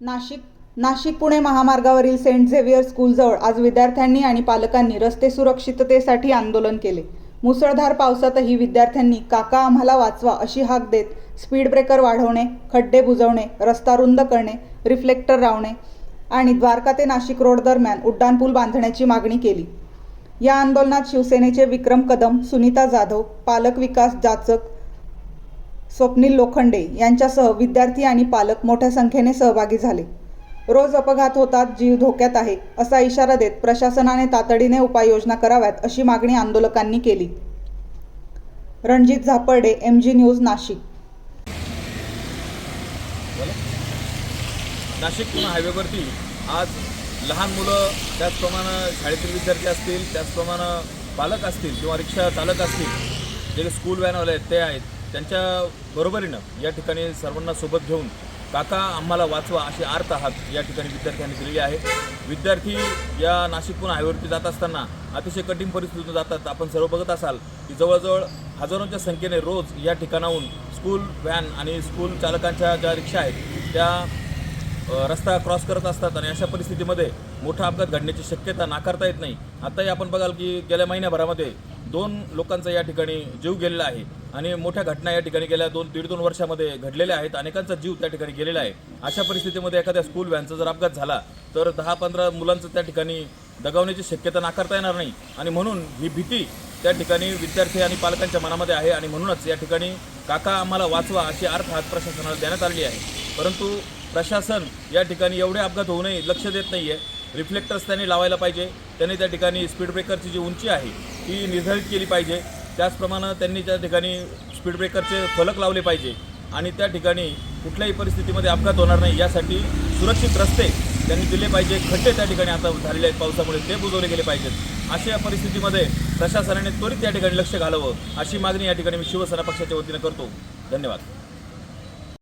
नाशिक नाशिक पुणे महामार्गावरील Saint Xavier स्कूलजवळ आज विद्यार्थ्यांनी आणि पालकांनी रस्ते सुरक्षिततेसाठी आंदोलन केले. मुसळधार पावसातही विद्यार्थ्यांनी काका आम्हाला वाचवा अशी हाक देत स्पीड ब्रेकर वाढवणे खड्डे बुजवणे रस्ता रुंद करणे रिफ्लेक्टर लावणे आणि द्वारका ते नाशिक रोड दरम्यान उड्डाणपूल बांधण्याची मागणी केली. या आंदोलनात शिवसेनेचे विक्रम कदम सुनीता जाधव पालक विकास जाचक स्वप्नील लोखंडे यांच्यासह विद्यार्थी आणि पालक मोठ्या संख्येने सहभागी झाले. रोज अपघात होतात जीव धोक्यात आहे असा इशारा देत प्रशासनाने तातडीने उपाययोजना कराव्यात अशी मागणी आंदोलकांनी केली. Ranjit Zaparde M G news Nashik. Nashik Pune हायवेवरती आज लहान मुलं त्याचप्रमाणे शाळेतील विद्यार्थी असतील त्याचप्रमाणे पालक असतील किंवा रिक्षा चालक असतील जे स्कूल व्हॅनवाले आहेत ते आहेत. त्यांच्या बरोबरीनं या ठिकाणी सर्वांना सोबत घेऊन काका आम्हाला वाचवा अशी आर्त हात या ठिकाणी विद्यार्थ्यांनी दिलेली आहे. विद्यार्थी या नाशिकहून हायवेवरती जात असताना अतिशय कठीण परिस्थितीतून जातात. आपण सर्व बघत असाल की जवळजवळ हजारोंच्या संख्येने रोज या ठिकाणाहून स्कूल व्हॅन आणि स्कूल चालकांच्या ज्या रिक्षा आहेत त्या रस्ता क्रॉस करत असतात आणि अशा परिस्थितीमध्ये मोठा अपघात घडण्याची शक्यता नाकारता येत नाही. आताही आपण बघाल की गेल्या महिन्याभरामध्ये दोन लोकांचा या ठिकाणी जीव गेलेला आहे आणि मोठ्या घटना या ठिकाणी गेल्या दोन दीड दोन वर्षामध्ये घडलेल्या आहेत. अनेकांचा जीव त्या ठिकाणी गेलेला आहे. अशा परिस्थितीमध्ये एखाद्या स्कूल व्हॅनचा जर अपघात झाला तर दहा पंधरा मुलांचं त्या ठिकाणी दगावण्याची शक्यता नाकारता येणार नाही. आणि म्हणून ही भीती त्या ठिकाणी विद्यार्थी आणि पालकांच्या मनामध्ये आहे आणि म्हणूनच या ठिकाणी काका आम्हाला वाचवा अशी अर्थ हात प्रशासनाला देण्यात आलेली आहे. परंतु प्रशासन या ठिकाणी एवढे अपघात होऊ नये लक्ष देत नाही आहे रिफ्लेक्टर्स त्यांनी लावायला पाहिजे. त्यांनी त्या ठिकाणी स्पीड ब्रेकरची जी उंची आहे ती निर्धारित केली पाहिजे. त्याचप्रमाणे त्यांनी त्या ठिकाणी स्पीड ब्रेकरचे फलक लावले पाहिजे. आणि त्या ठिकाणी कुठल्याही परिस्थितीमध्ये अपघात होणार नाही यासाठी सुरक्षित रस्ते त्यांनी दिले पाहिजे. खड्डे त्या ठिकाणी आता झालेले आहेत पावसामुळे ते बुजवले गेले पाहिजेत. अशा परिस्थितीमध्ये प्रशासनाने त्वरित या ठिकाणी लक्ष घालावं अशी मागणी या ठिकाणी मी शिवसेना पक्षाच्या वतीनं करतो. धन्यवाद.